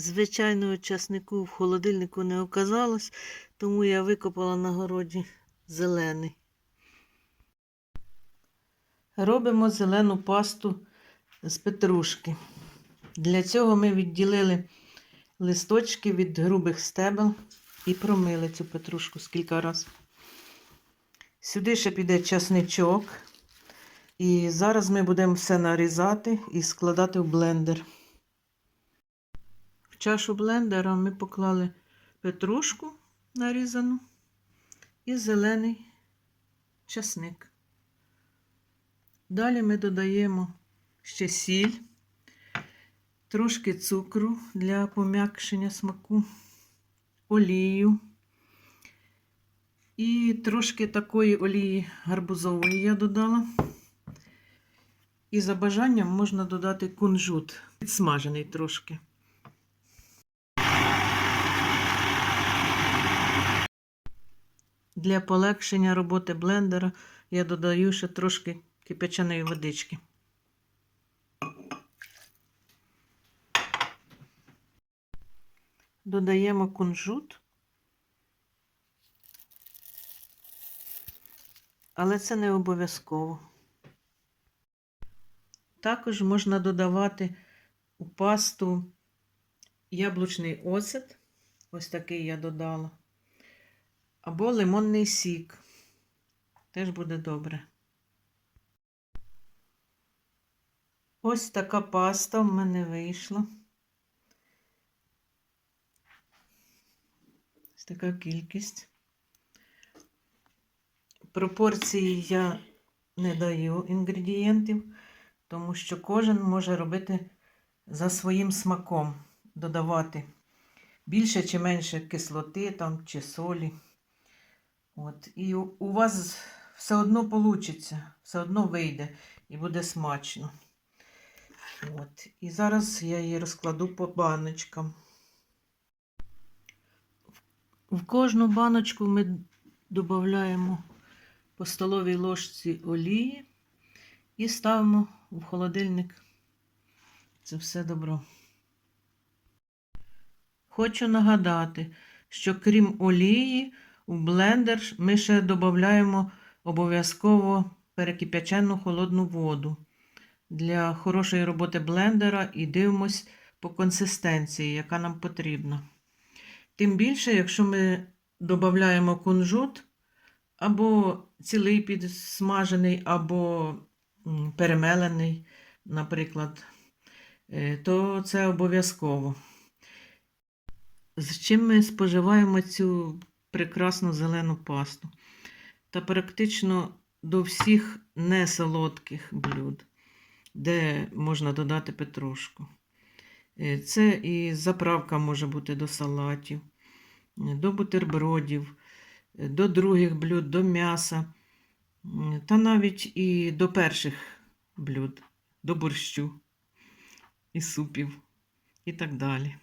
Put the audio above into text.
Звичайного часнику в холодильнику не оказалось, тому я викопала на городі зелений. Робимо зелену пасту з петрушки. Для цього ми відділили листочки від грубих стебел і промили цю петрушку скільки разів. Сюди ще піде часничок. І зараз ми будемо все нарізати і складати в блендер. Чашу блендера ми поклали петрушку нарізану і зелений часник. Далі ми додаємо ще сіль, трошки цукру для пом'якшення смаку, олію і трошки такої олії гарбузової я додала. І за бажанням можна додати кунжут, підсмажений трошки. Для полегшення роботи блендера я додаю ще трошки кипяченої водички. Додаємо кунжут, але це не обов'язково. Також можна додавати у пасту яблучний оцет, ось такий я додала, або лимонний сік. Теж буде добре. Ось така паста в мене вийшла. Ось така кількість. Пропорції я не даю інгредієнтів тому що кожен може робити за своїм смаком, додавати більше чи менше кислоти там, чи солі. От. І у вас все одно вийде, все одно вийде і буде смачно. От. І зараз я її розкладу по баночкам. В кожну баночку ми додаємо по столовій ложці олії і ставимо в холодильник. Це все добро. Хочу нагадати, що крім олії, у блендер ми ще додаємо обов'язково перекипячену холодну воду для хорошої роботи блендера і дивимось по консистенції, яка нам потрібна. Тим більше, якщо ми додаємо кунжут, або цілий підсмажений, або перемелений, наприклад, е, то це обов'язково. З чим ми споживаємо цю прекрасну зелену пасту? Та практично до всіх несолодких блюд, де можна додати петрушку. Е, це і заправка може бути до салатів, до бутербродів, е, до других блюд, до м'яса та навіть і до перших блюд, до борщу, і супів, і так далі.